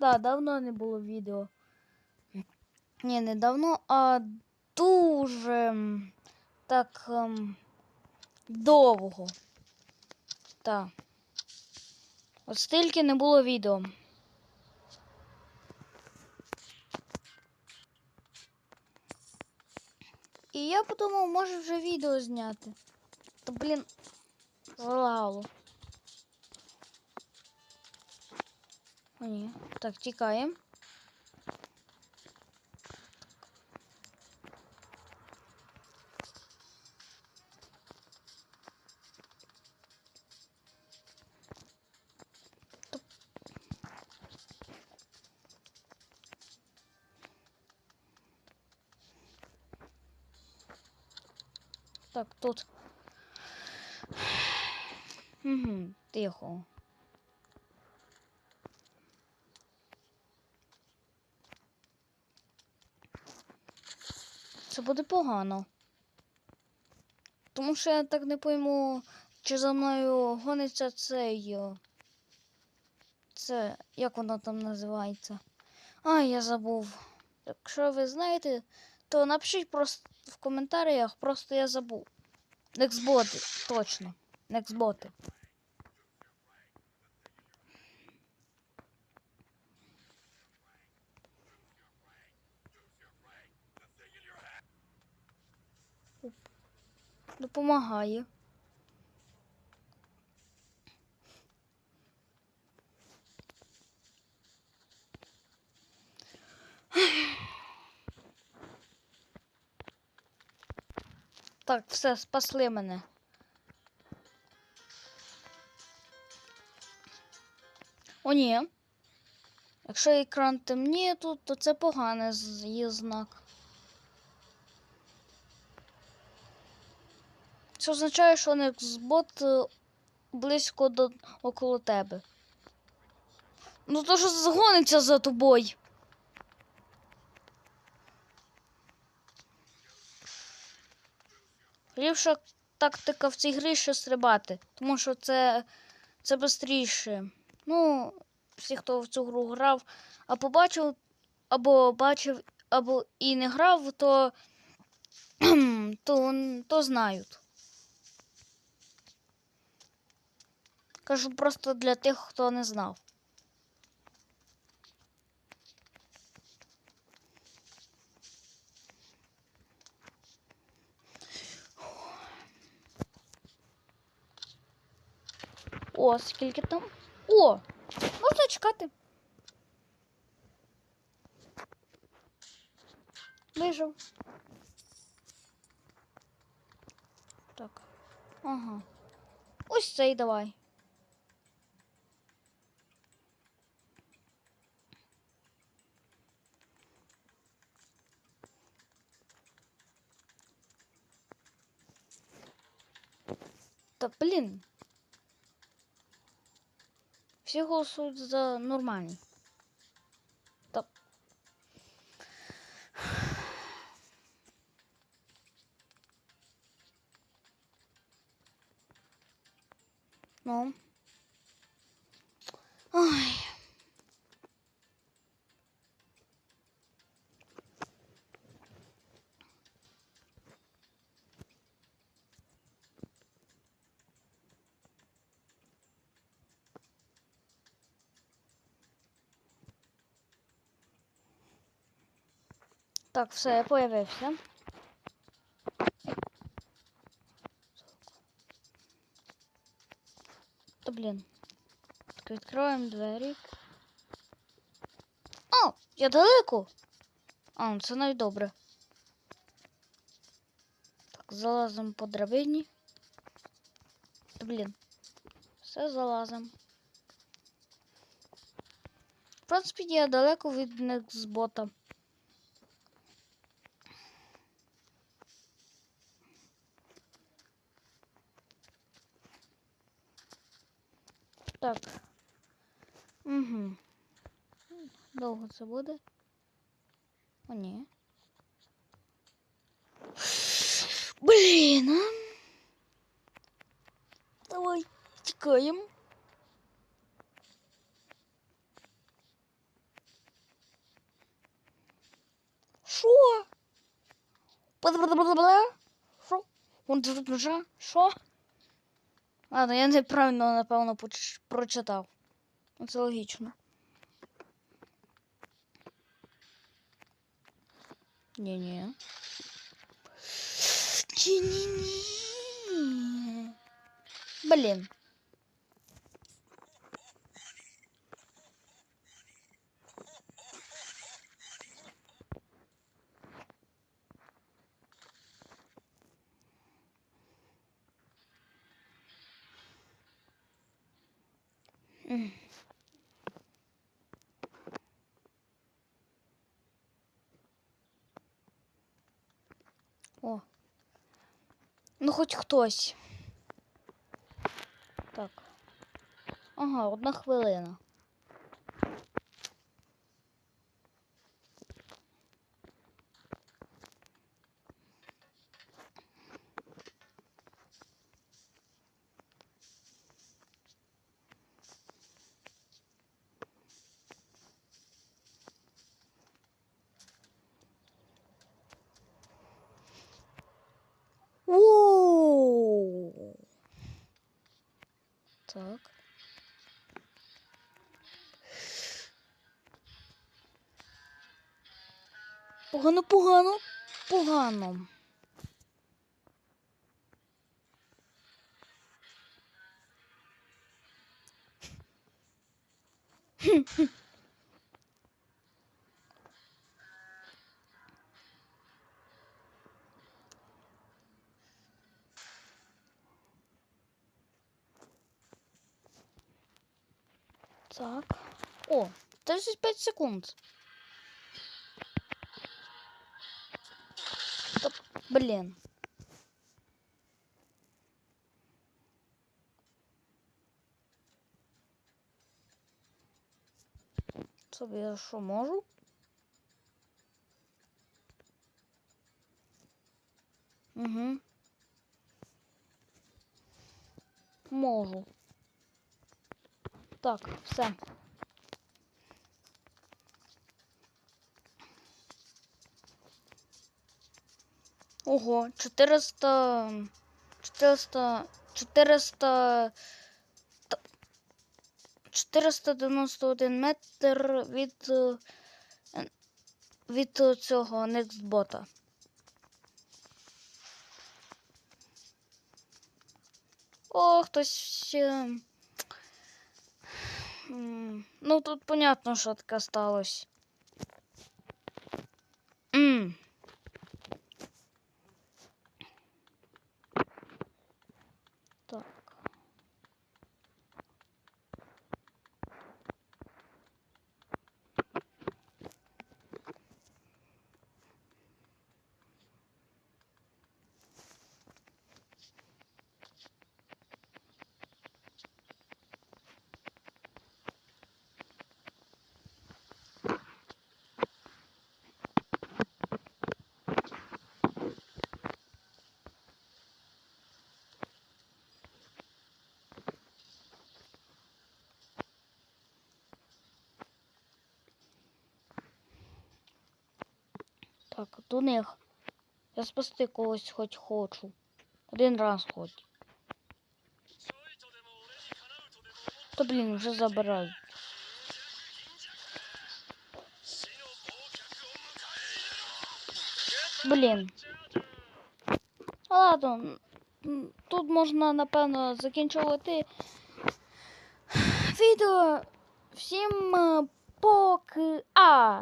Да, давно не було відео. Ні, не давно, а дуже так ем, довго. Так. От стільки не було відео. І я подумав, може вже відео зняти. Та блін, залагало. О, ні. Так, тікаємо. Так, тут. Угу, тихо. Це буде погано. Тому що я так не пойму, чи за мною гониться цей. Це, як воно там називається? А, я забув. Якщо ви знаєте, то напишіть просто в коментарях, просто я забув. Нексботи, точно. Нексботи. Допомагає. Так, все, спасли мене. О, ні. Якщо екран темніє тут, то це поганий є знак. Це означає, що Nextbot е, близько до около тебе. Ну то що згониться за тобою. Ліпша тактика в цій грі ще стрибати, тому що це, це швидше. Ну, всі, хто в цю гру грав, а побачив, або бачив, або і не грав, то, то, то знають. Кажу просто для тих, хто не знав. О, скільки там? О! Можна чекати. Вижив. Так. Ага. Ось цей давай. Та блін. Всі голосують за нормальний. Та... Ну. Ой. Так, все, я появився. Та блін. Так, відкриваємо двері. О, я далеко. А, ну це навіть добре. Так, залазимо по драбині. Та блін. Все залазимо. В принципі, я далеко від Нексбота. Так. Угу. Довго це. О, не, блин, а? Давай тикаем. Шо? Бла-бла-бла-бла-бла? Он же тут Шо? Що? Ладно, я неправильно, напевно, поч- прочитав. Ну, Це логічно. Ні-ні. Ні-ні-ні. Блін. О. Ну, хоч хтось. Так. Ага, одна хвилина. Воу! Так. Погано, погано, погано. Так. О, 35 секунд. Та, блін. Собі я що можу? Угу. Можу. Так, все. Ого, 400... 400... 400... та- 491 метр від... від цього Nextbot. О, хтось Ну, тут понятно, що таке сталося. Так. Так, до них. Я спасти когось хоч хочу. Один раз хоч. То блін, вже забирають. Блін. Ладно, тут можна, напевно, закінчувати відео. Всім е, поки. А!